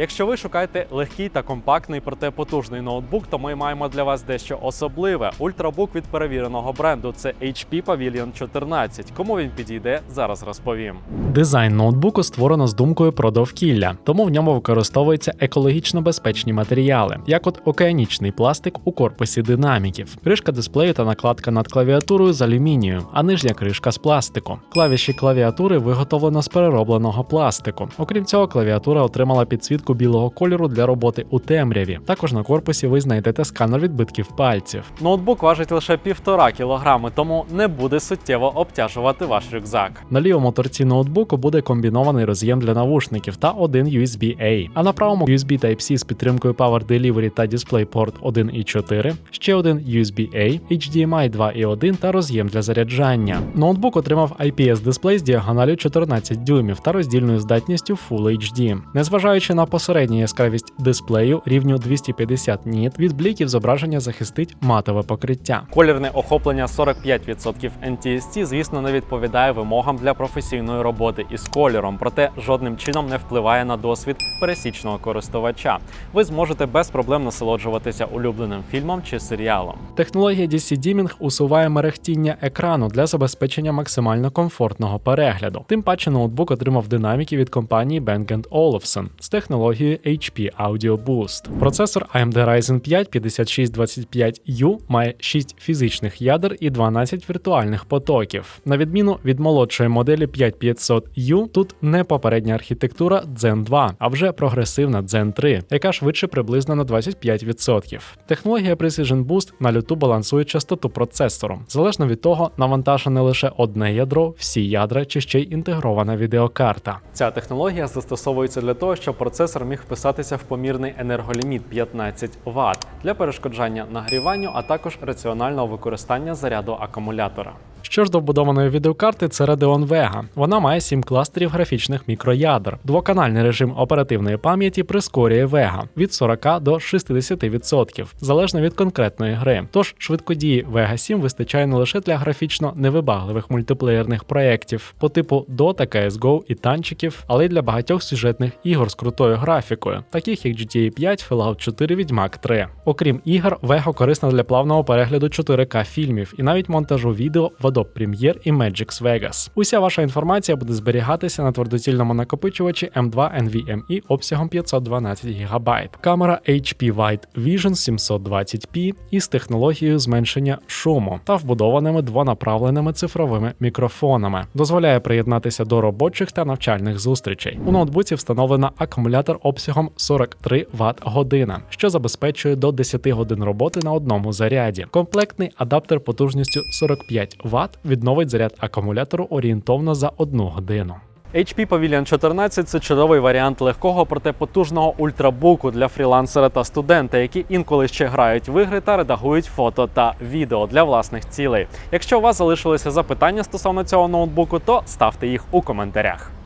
Якщо ви шукаєте легкий та компактний, проте потужний ноутбук, то ми маємо для вас дещо особливе. Ультрабук від перевіреного бренду. Це HP Pavilion 14. Кому він підійде, зараз розповім. Дизайн ноутбуку створено з думкою про довкілля, тому в ньому використовуються екологічно безпечні матеріали, як от океанічний пластик у корпусі динаміків, кришка дисплею та накладка над клавіатурою з алюмінію, а нижня кришка з пластику. Клавіші клавіатури виготовлено з переробленого пластику. Окрім цього, клавіатура отримала підсвітку білого кольору для роботи у темряві. Також на корпусі ви знайдете сканер відбитків пальців. Ноутбук важить лише півтора кілограми, тому не буде суттєво обтяжувати ваш рюкзак. На лівому торці ноутбуку буде комбінований роз'єм для навушників та один USB-A, а на правому USB Type-C з підтримкою Power Delivery та DisplayPort 1.4, ще один USB-A, HDMI 2.1 та роз'єм для заряджання. Ноутбук отримав IPS дисплей з діагоналю 14 дюймів та роздільною здатністю Full HD. Незважаючи на посередню яскравість дисплею рівню 250 ніт, від бліків зображення захистить матове покриття. Колірне охоплення 45% NTSC, звісно, не відповідає вимогам для професійної роботи із кольором, проте жодним чином не впливає на досвід пересічного користувача. Ви зможете без проблем насолоджуватися улюбленим фільмом чи серіалом. Технологія DC Dimming усуває мерехтіння екрану для забезпечення максимально комфортного перегляду. Тим паче ноутбук отримав динаміки від компанії Bang Olufsen з технологією HP Audio Boost. Процесор AMD Ryzen 5 5625U має 6 фізичних ядер і 12 віртуальних потоків. На відміну від молодшої моделі 5500U, тут не попередня архітектура Zen 2, а вже прогресивна Zen 3, яка швидше приблизно на 25%. Технологія Precision Boost на люту балансує частоту процесору. Залежно від того, навантажене лише одне ядро, всі ядра чи ще й інтегрована відеокарта. Ця технологія застосовується для того, щоб процесор міг вписатися в помірний енерголіміт 15 Вт для перешкоджання нагріванню, а також раціонального використання заряду акумулятора. Що ж до вбудованої відеокарти, це Radeon Vega. Вона має 7 кластерів графічних мікроядер. Двоканальний режим оперативної пам'яті прискорює Vega від 40 до 60%, залежно від конкретної гри. Тож швидкодії Vega 7 вистачає не лише для графічно невибагливих мультиплеєрних проєктів по типу Dota, CSGO і танчиків, але й для багатьох сюжетних ігор з крутою графікою, таких як GTA 5, Fallout 4, Відьмак 3. Окрім ігор, Vega корисна для плавного перегляду 4К фільмів і навіть монтажу відео в Adobe Premiere і Magix Vegas. Уся ваша інформація буде зберігатися на твердоцільному накопичувачі M2 NVMe обсягом 512 ГБ. Камера HP Wide Vision 720p із технологією зменшення шуму та вбудованими двонаправленими цифровими мікрофонами. Дозволяє приєднатися до робочих та навчальних зустрічей. У ноутбуці встановлено акумулятор обсягом 43 Вт година, що забезпечує до 10 годин роботи на одному заряді. Комплектний адаптер потужністю 45 Вт відновить заряд акумулятору орієнтовно за 1 годину. HP Pavilion 14 це чудовий варіант легкого, проте потужного ультрабуку для фрілансера та студента, які інколи ще грають в ігри та редагують фото та відео для власних цілей. Якщо у вас залишилися запитання стосовно цього ноутбуку, то ставте їх у коментарях.